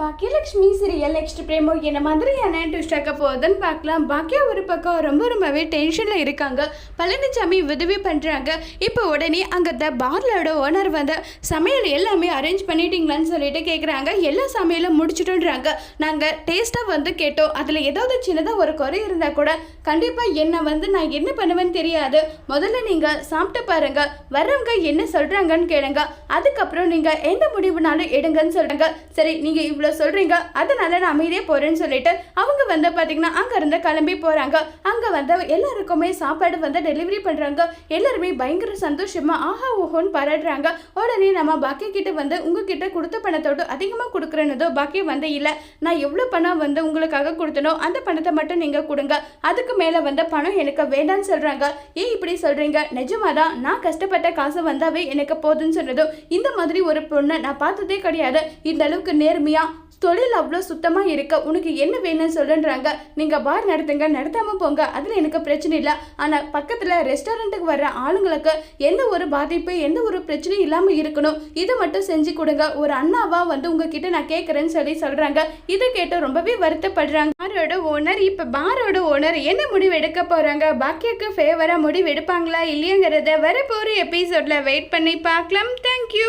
Bhagyalakshmi serial next பிரேமோ என்ன மாதிரியான twist ஆக்க போகுதுன்னு பார்க்கலாம். பாக்கியா ஒரு பக்கம் ரொம்ப ரொம்பவே டென்ஷனில் இருக்காங்க. பழனிசாமி உதவி பண்ணுறாங்க இப்போ உடனே அங்கே த பார்லோட ஓனர் வந்து சமையல் எல்லாமே அரேஞ்ச் பண்ணிட்டீங்களான்னு சொல்லிட்டு கேட்குறாங்க எல்லா சமையலும் முடிச்சுட்டுன்றாங்க. நாங்கள் டேஸ்ட்டாக வந்து கேட்டோம். அதில் ஏதாவது சின்னதாக ஒரு குறை இருந்தால் கூட கண்டிப்பாக என்னை வந்து நான் என்ன பண்ணுவேன்னு தெரியாது. முதல்ல நீங்கள் சாப்பிட்டு பாருங்க. வர்றவங்க என்ன சொல்கிறாங்கன்னு கேளுங்க. அதுக்கப்புறம் நீங்கள் எந்த முடிவுனாலும் எடுங்கன்னு சொல்கிறாங்க சரி நீங்கள் இவ்வளோ சொல்கிறீங்க அதனால நான் அமைதியே போகிறேன்னு சொல்லிட்டு அவங்க வந்து பார்த்தீங்கன்னா அங்கேருந்து கிளம்பி போகிறாங்க அங்கே வந்து எல்லாருக்குமே சாப்பாடு வந்து டெலிவரி பண்ணுறாங்க எல்லாருமே பயங்கர சந்தோஷமாக ஆஹா ஓஹோன்னு பாராட்டுறாங்க. உடனே நம்ம பாக்கி கிட்ட வந்து உங்ககிட்ட கொடுத்த பணத்தோட அதிகமாக கொடுக்குறேன்னதோ பாக்கி வந்து இல்லை. நான் எவ்வளோ பணம் வந்து உங்களுக்காக கொடுத்தனோ அந்த பணத்தை மட்டும் நீங்கள் கொடுங்க. அதுக்கு மேலே வந்த பணம் எனக்கு வேண்டாம்னு சொல்கிறாங்க ஏன் இப்படி சொல்கிறீங்க நிஜமாக தான் நான் கஷ்டப்பட்ட காசு வந்தாவே எனக்கு போதுன்னு சொன்னதும் இந்த மாதிரி ஒரு பொண்ணை நான் பார்த்ததே கிடையாது. இந்த அளவுக்கு நேர்மையாக தொழில் அவ்வளோ சுத்தமாக இருக்க உனக்கு என்ன வேணும்னு சொல்லுன்றாங்க நீங்கள் பார் நடத்துங்க நடத்தாமல் போங்க. அதில் எனக்கு பிரச்சனை இல்லை. ஆனால் பக்கத்தில் ரெஸ்டாரண்ட்டுக்கு வர்ற ஆளுங்களுக்கு எந்த ஒரு பாதிப்பு எந்த ஒரு பிரச்சனையும் இல்லாமல் இருக்கணும். இதை மட்டும் செஞ்சு கொடுங்க. ஒரு அண்ணாவா வந்து உங்ககிட்ட நான் கேட்குறேன்னு சொல்லி சொல்கிறாங்க இதை கேட்டு ரொம்பவே வருத்தப்படுறாங்க. பாரோட ஓனர் இப்போ பாரோட ஓனர் என்ன முடிவு எடுக்க போகிறாங்க பாக்கியக்கு ஃபேவராக முடிவு எடுப்பாங்களா இல்லையங்கிறத வரப்போகிற எபிசோடில் வெயிட் பண்ணி பார்க்கலாம். தேங்க்யூ